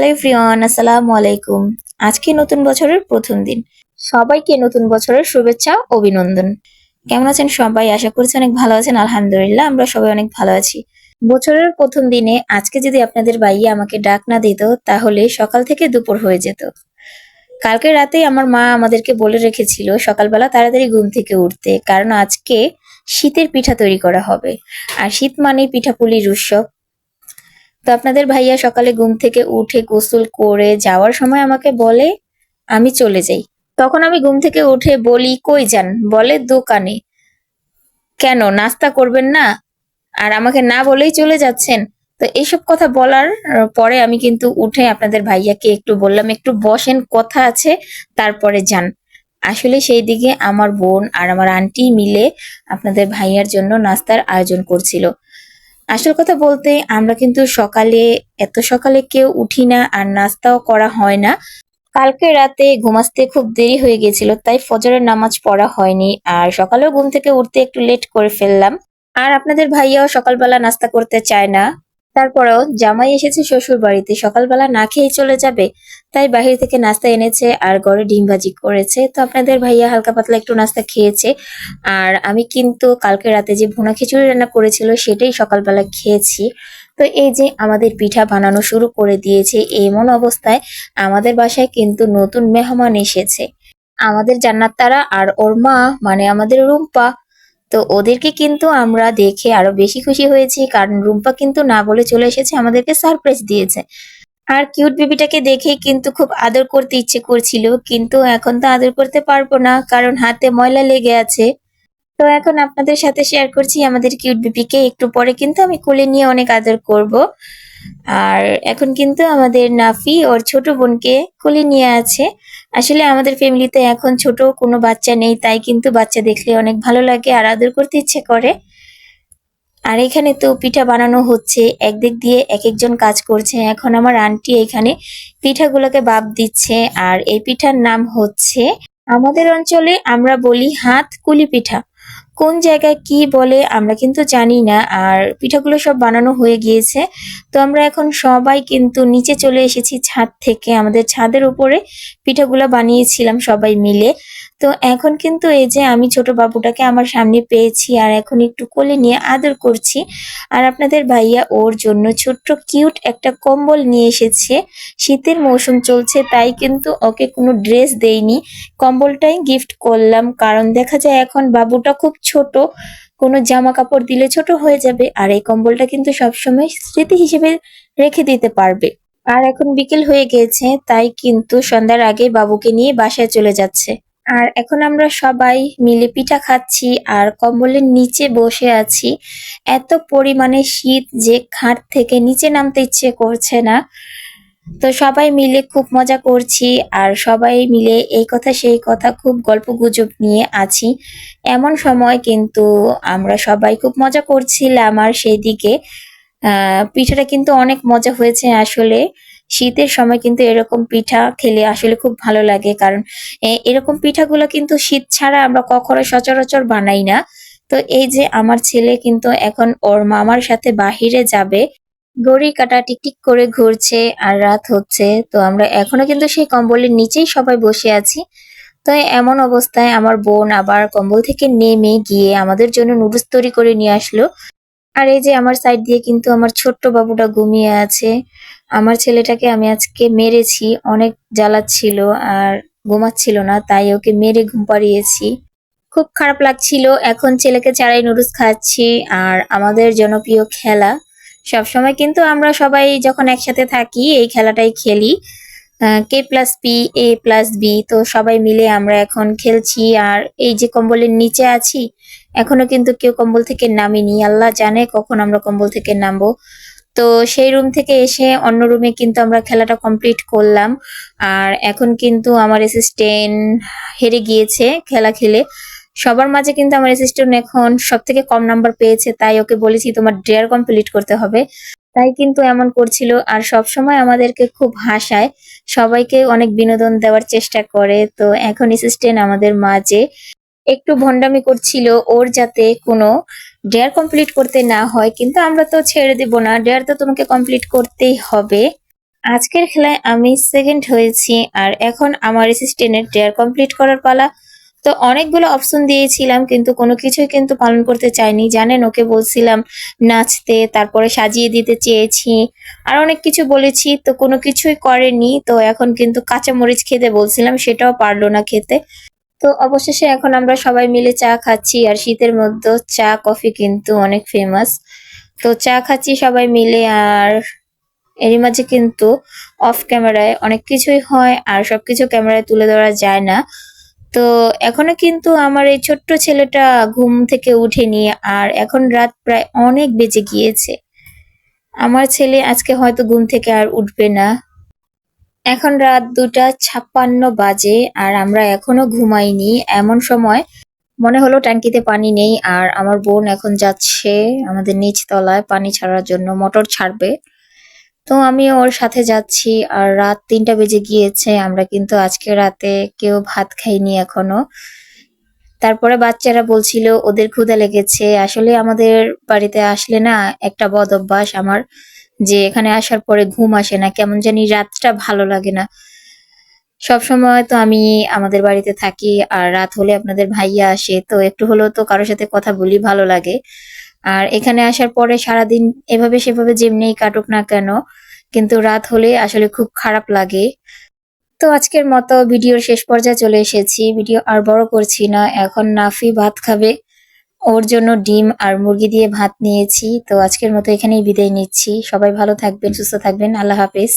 Hello everyone, আসসালামু আলাইকুম। আজকে নতুন বছরের প্রথম দিন। সবাইকে নতুন বছরের শুভেচ্ছা অভিনন্দন। কেমন আছেন সবাই? আশা করছি অনেক ভালো আছেন, আলহামদুলিল্লাহ, আমরা সবাই অনেক ভালো আছি। বছরের প্রথম দিনে আজকে যদি আপনাদের বাইয়ে আমাকে ডাক না দিত, তাহলে সকাল থেকে দুপুর হয়ে যেত। কালকে রাতেই আমার মা আমাদেরকে বলে রেখেছিল, সকালবেলা তাড়াতাড়ি ঘুম থেকে উঠতে, কারণ আজকে শীতের পিঠা তৈরি করা হবে। আর শীত মানেই পিঠাপুলির উৎসব। তো আপনাদের ভাইয়া সকালে ঘুম থেকে উঠে গোসল করে যাওয়ার সময় আমাকে বলে, আমি চলে যাই। তখন আমি ঘুম থেকে উঠে বলি, কই যান? বলে, দোকানে। কেন? নাস্তা করবেন না? আর আমাকে না বলেই চলে যাচ্ছেন। তো এইসব কথা বলার পরে আমি কিন্তু উঠে আপনাদের ভাইয়াকে একটু বললাম, একটু বসেন, কথা আছে, তারপরে যান। আসলে সেই দিকে আমার বোন আর আমার আন্টি মিলে আপনাদের ভাইয়ার জন্য নাস্তার আয়োজন করছিল। আসল কথা বলতে, আমরা কিন্তু সকালে, এত সকালে কেউ উঠি না আর নাস্তাও করা হয় না। কালকে রাতে ঘুমাতে খুব দেরি হয়ে গেছিল তাই ফজরের নামাজ পড়া হয়নি। আর সকালেও ঘুম থেকে উঠতে একটু লেট করে ফেললাম। আর আপনাদের ভাইয়াও সকালবেলা নাস্তা করতে চায় না। তারপরেও জামাই এসেছে শ্বশুর বাড়িতে সকালবেলা না খেয়ে চলে যাবে, তাই বাহির থেকে নাস্তা এনেছে আর ঘরে ডিম ভাজি করেছে। তো আপনাদের ভাইয়া হালকা পাতলা একটু নাস্তা খেয়েছে, আর আমি কিন্তু কালকে রাতে যে ভুনা খিচুড়ি রান্না করেছিল সেটাই সকালবেলা খেয়েছি। তো এই যে আমাদের পিঠা বানানো শুরু করে দিয়েছে, এমন অবস্থায় আমাদের বাসায় কিন্তু নতুন মেহমান এসেছে। আমাদের জান্নাত তারা আর ওর মা মানে আমাদের রুম্পা তো ওদেরকে কিন্তু আমরা দেখে আরও বেশি খুশি হয়েছি, কারণ রুম্পা কিন্তু না বলে চলে এসেছে, আমাদেরকে সারপ্রাইজ দিয়েছে। আর কিউট বেবিটাকে দেখে কিন্তু খুব আদর করতে ইচ্ছে করছিল, কিন্তু এখন তো আদর করতে পারব না, কারণ হাতে ময়লা লেগে আছে। তো এখন আপনাদের সাথে শেয়ার করছি আমাদের কিউট বেবিকে একটু পরে কিন্তু আমি কোলে নিয়ে অনেক আদর করব। আর এখন কিন্তু আমাদের নাফি, ওর ছোট বোনকে কোলে নিয়ে আছে। আসলে আমাদের ফ্যামিলিতে এখন ছোট কোনো বাচ্চা নেই, তাই কিন্তু বাচ্চা দেখলে অনেক ভালো লাগে আর আদর করতে ইচ্ছে করে। আর এখানে তো পিঠা বানানো হচ্ছে, একদিক দিয়ে এক একজন কাজ করছে। এখন আমার আন্টি এখানে পিঠাগুলোকে বাপ দিচ্ছে আর এই পিঠার নাম হচ্ছে, আমাদের অঞ্চলে আমরা বলি হাত কুলি পিঠা। কোন জায়গায় কি বলে আমরা কিন্তু জানি না, আর পিঠাগুলো সব বানানো হয়ে গিয়েছে। তো আমরা এখন সবাই কিন্তু নিচে চলে এসেছি ছাদ থেকে। আমাদের ছাদের উপরে পিঠাগুলো বানিয়েছিলাম সবাই মিলে। তো এখন কিন্তু এই যে আমি ছোট বাবুটাকে আমার সামনে পেয়েছি আর এখন একটু কোলে নিয়ে আদর করছি। আর আপনাদের ভাইয়া ওর জন্য ছোট্ট কিউট একটা কম্বল নিয়ে এসেছে। শীতের মৌসুম চলছে, তাই কিন্তু ওকে কোনো ড্রেস দেইনি। কম্বলটাই গিফট করলাম, কারণ দেখা যায় এখন বাবুটা খুব ছোট। কোনো জামা কাপড় দিলে ছোট হয়ে যাবে আর এই কম্বলটা কিন্তু সবসময় স্মৃতি হিসেবে রেখে দিতে পারবে। আর এখন বিকেল হয়ে গেছে, তাই কিন্তু সন্ধ্যার আগে বাবুকে নিয়ে বাসায় চলে যাচ্ছে। আর এখন আমরা সবাই মিলে পিঠা খাচ্ছি আর কম্বলের নিচে বসে আছি। এত পরিমাণে শীত যে খাট থেকে নিচে নামতে ইচ্ছে করছে না। তো সবাই মিলে খুব মজা করছি আর সবাই মিলে এই কথা সেই কথা খুব গল্প গুজব নিয়ে আছি। এমন সময় কিন্তু আমরা সবাই খুব মজা করছিলাম আর সেই দিকে আহ, পিঠাটা কিন্তু অনেক মজা হয়েছে আসলে। শীতের সময় কিন্তু এরকম পিঠা খেলে আসলে খুব ভালো লাগে, কারণ এরকম পিঠাগুলো কিন্তু শীত ছাড়া আমরা কখনো সচরাচর বানাই না। তো এই যে আমার ছেলে কিন্তু এখন ওর মামার সাথে বাহিরে যাবে ঘড়ি কাটা টিকটিক করে ঘুরছে আর রাত হচ্ছে, তো আমরা এখনও কিন্তু সেই কম্বলের নিচেই সবাই বসে আছি। তো এমন অবস্থায় আমার বোন আবার কম্বল থেকে নেমে গিয়ে আমাদের জন্য নুডলস তৈরি করে নিয়ে আসলো। আর এই যে আমার সাইড দিয়ে কিন্তু আমার ছোট্ট বাবুটা ঘুমিয়ে আছে। আমার ছেলেটাকে আমি আজকে মেরেছি, অনেক জ্বালাচ্ছিল আর ঘুমাচ্ছিল না, তাই ওকে মেরে ঘুম পাড়িয়েছি। খুব খারাপ লাগছিল, এখন ছেলেকে চারাই নুডলস খাচ্ছি আর আমাদের জনপ্রিয় খেলা। সবসময় কিন্তু আমরা সবাই যখন একসাথে থাকি, এই খেলাটাই খেলি। K plus P A plus B তো সবাই মিলে আমরা এখন খেলছি আর এই যে কম্বলের নিচে আছি এখনও কিন্তু কেউ কম্বল থেকে নামিনি। আল্লাহ জানে কখন আমরা কম্বল থেকে নামবো। তো সেই রুম থেকে এসে অন্য রুমে কিন্তু আমরা খেলাটা কমপ্লিট করলাম। আর এখন কিন্তু আমার অ্যাসিস্ট্যান্ট হেরে গিয়েছে খেলা খেলে। সবার মাঝে কিন্তু আমার অ্যাসিস্ট্যান্ট এখন সব থেকে কম নাম্বার পেয়েছে, তাই ওকে বলেছি তোমার ডেয়ার কমপ্লিট করতে হবে। তাই কিন্তু এমন করছিল। আর সব সময় আমাদেরকে খুব হাসায়। সবাইকে অনেক বিনোদন দেওয়ার চেষ্টা করে। তো এখন অ্যাসিস্ট্যান্ট আমাদের মাঝে। একটু ভন্ডামি করছিল, ওর যাতে কোনো ডেয়ার কমপ্লিট করতে না হয়, কিন্তু আমরা তো ছেড়ে দেব না ডেয়ার তো তোমাকে কমপ্লিট করতেই হবে। আজকের খেলায় আমি সেকেন্ড হয়েছি, আর এখন আমার অ্যাসিস্ট্যান্টের ডেয়ার কমপ্লিট করার পালা। তো অনেকগুলো অপশন দিয়েছিলাম, কিন্তু কোনো কিছুই কিন্তু পালন করতে চাইনি। জানেন, ওকে বলছিলাম নাচতে, তারপরে সাজিয়ে দিতে চেয়েছি, আর অনেক কিছু বলেছি, তো কোনো কিছুই করেনি। তো এখন কিন্তু কাঁচামরিচ খেতে বলছিলাম, সেটাও পারল না খেতে। তো অবশেষে এখন আমরা সবাই মিলে চা খাচ্ছি আর শীতের মধ্যে চা, কফি কিন্তু অনেক ফেমাস তো চা খাচ্ছি সবাই মিলে আর এরই মাঝে কিন্তু অফ ক্যামেরায় অনেক কিছুই হয় আর সবকিছু ক্যামেরায় তুলে ধরা যায় না। তো এখনও কিন্তু আমার এই ছোট্ট ছেলেটা ঘুম থেকে উঠেনি আর এখন রাত প্রায় অনেক বেজে গিয়েছে। আমার ছেলে আজকে হয়তো ঘুম থেকে আর উঠবে না। এখন রাত দুটা ছাপ্পান্ন বাজে আর আমরা এখনও ঘুমাইনি। এমন সময় মনে হলো ট্যাঙ্কিতে পানি নেই আর আমার বোন এখন যাচ্ছে আমাদের নিচ তলায় পানি ছাড়ার জন্য, মোটর ছাড়বে। তো আমি ওর সাথে যাচ্ছি আর রাত তিনটা বেজে গিয়েছে, আমরা কিন্তু আজকে রাতে কেউ ভাত খাইনি এখনও। তারপরে বাচ্চারা বলছিল, ওদের ক্ষুধা লেগেছে। আসলে আমাদের বাড়িতে আসলে না, একটা বদ অভ্যাস। আমার যে এখানে আসার পরে ঘুম আসে না, কেমন জানি রাতটা ভালো লাগে না। সব সময় তো আমি আমাদের বাড়িতে থাকি আর রাত হলে আপনাদের ভাইয়া আসে, তো একটু হলেও তো কারোর সাথে কথা বলি ভালো লাগে। আর এখানে আসার পরে সারাদিন এভাবে সেভাবে যেমনিই কাটুক না কেন, কিন্তু রাত হলে আসলে খুব খারাপ লাগে। তো আজকের মতো ভিডিওর শেষ পর্যায়ে চলে এসেছি। ভিডিও আর বড় করছি না, এখন নাফি ভাত খাবে। ওর জন্য ডিম আর মুরগি দিয়ে ভাত নিয়েছি। তো আজকের মতো এখানেই বিদায় নিচ্ছি। সবাই ভালো থাকবেন, সুস্থ থাকবেন। আল্লাহ হাফেজ।